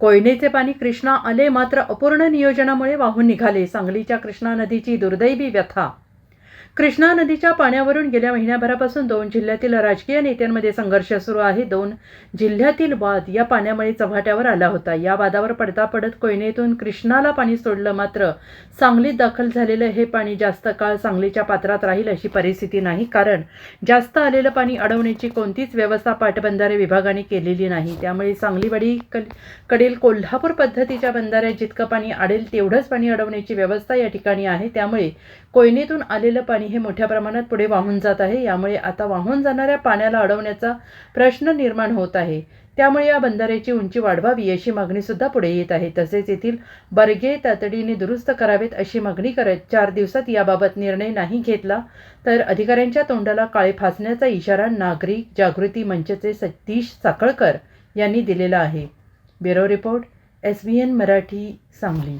कोयनेचे पाणी कृष्णा आले मात्र अपूर्ण नियोजनामुळे वाहून निघाले. सांगलीच्या कृष्णा नदीची दुर्दैवी व्यथा कृष्णा नदीच्या पाण्यावरून गेल्या महिन्याभरापासून दोन जिल्ह्यातील राजकीय नेत्यांमध्ये संघर्ष सुरू आहे. दोन जिल्ह्यातील वाद या पाण्यामुळे चव्हाट्यावर आला होता. या वादावर पडता पडत कोयनेतून कृष्णाला पाणी सोडलं मात्र सांगलीत दाखल झालेलं हे पाणी जास्त काळ सांगलीच्या पात्रात राहील अशी परिस्थिती नाही. कारण जास्त आलेलं पाणी अडवण्याची कोणतीच व्यवस्था पाटबंधारे विभागाने केलेली नाही. त्यामुळे सांगलीवाडी कडील कोल्हापूर पद्धतीच्या बंधाऱ्यात जितकं पाणी आडेल तेवढंच पाणी अडवण्याची व्यवस्था या ठिकाणी आहे. त्यामुळे कोयनेतून आलेलं पाणी हे मोठ्या प्रमाणात पुढे वाहून जात आहे. यामुळे आता वाहून जाणाऱ्या पाण्याला अडवण्याचा प्रश्न निर्माण होत आहे. त्यामुळे या बंधाऱ्याची उंची वाढवावी अशी मागणी सुद्धा पुढे येत आहे. तसेच येथील बर्गे तातडीने दुरुस्त करावेत अशी मागणी करत चार दिवसात याबाबत निर्णय नाही घेतला तर अधिकाऱ्यांच्या तोंडाला काळे फासण्याचा इशारा नागरिक जागृती मंचचे सतीश साखळकर यांनी दिलेला आहे. Bureau report S B N Marathi Sangli.